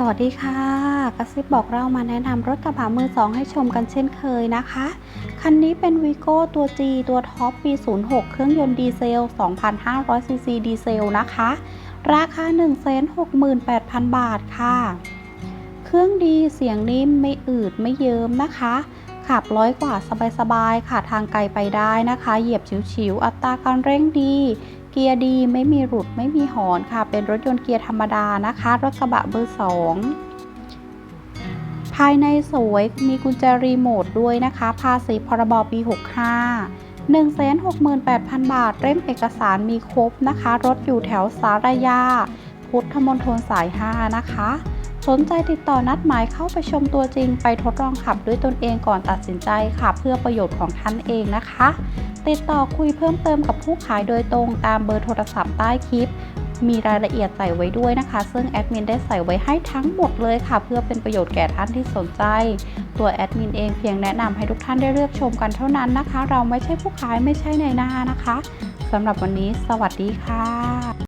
สวัสดีค่ะ กระซิบบอกเรามาแนะนำรถกระบะมือสองให้ชมกันเช่นเคยนะคะ คันนี้เป็นวีโก้ตัว G ตัวท็อปปี 06 เครื่องยนต์ดีเซล 2,500 ซีซีดีเซลนะคะ ราคา 168,000 บาทค่ะ เครื่องดีเสียงนิ่มไม่อืดไม่เยิ้มนะคะ ขับร้อยกว่าสบายๆ ค่ะทางไกลไปได้นะคะ เหยียบฉิวๆ อัตราการเร่งดี เกียร์ดีไม่มีหลุดไม่มีหอนค่ะ เป็นรถยนต์เกียร์ธรรมดานะคะ รถกระบะเบอร์สองภายในสวยมีกุญแจรีโมทด้วยนะคะ ภาษีพรบปี 65 168,000 บาทเล่มเอกสารมีครบนะคะ รถอยู่แถวสารยา พุทธมณฑลสาย 5 นะคะ สนใจติดต่อนัดหมายเข้าไปชมตัวจริงไปทดลองขับด้วยตนเองก่อนตัดสินใจค่ะ เพื่อประโยชน์ของท่านเองนะคะ ติดต่อคุยเพิ่มเติมกับผู้ขายโดยตรงตามเบอร์โทรศัพท์ใต้คลิป มีรายละเอียดใส่ไว้ด้วยนะคะ ซึ่งแอดมินได้ใส่ไว้ให้ทั้งหมดเลยค่ะ เพื่อเป็นประโยชน์แก่ท่านที่สนใจ ตัวแอดมินเองเพียงแนะนำให้ทุกท่านได้เลือกชมกันเท่านั้นนะคะ เราไม่ใช่ผู้ขายไม่ใช่ในหน้านะคะสำหรับวันนี้ สวัสดีค่ะ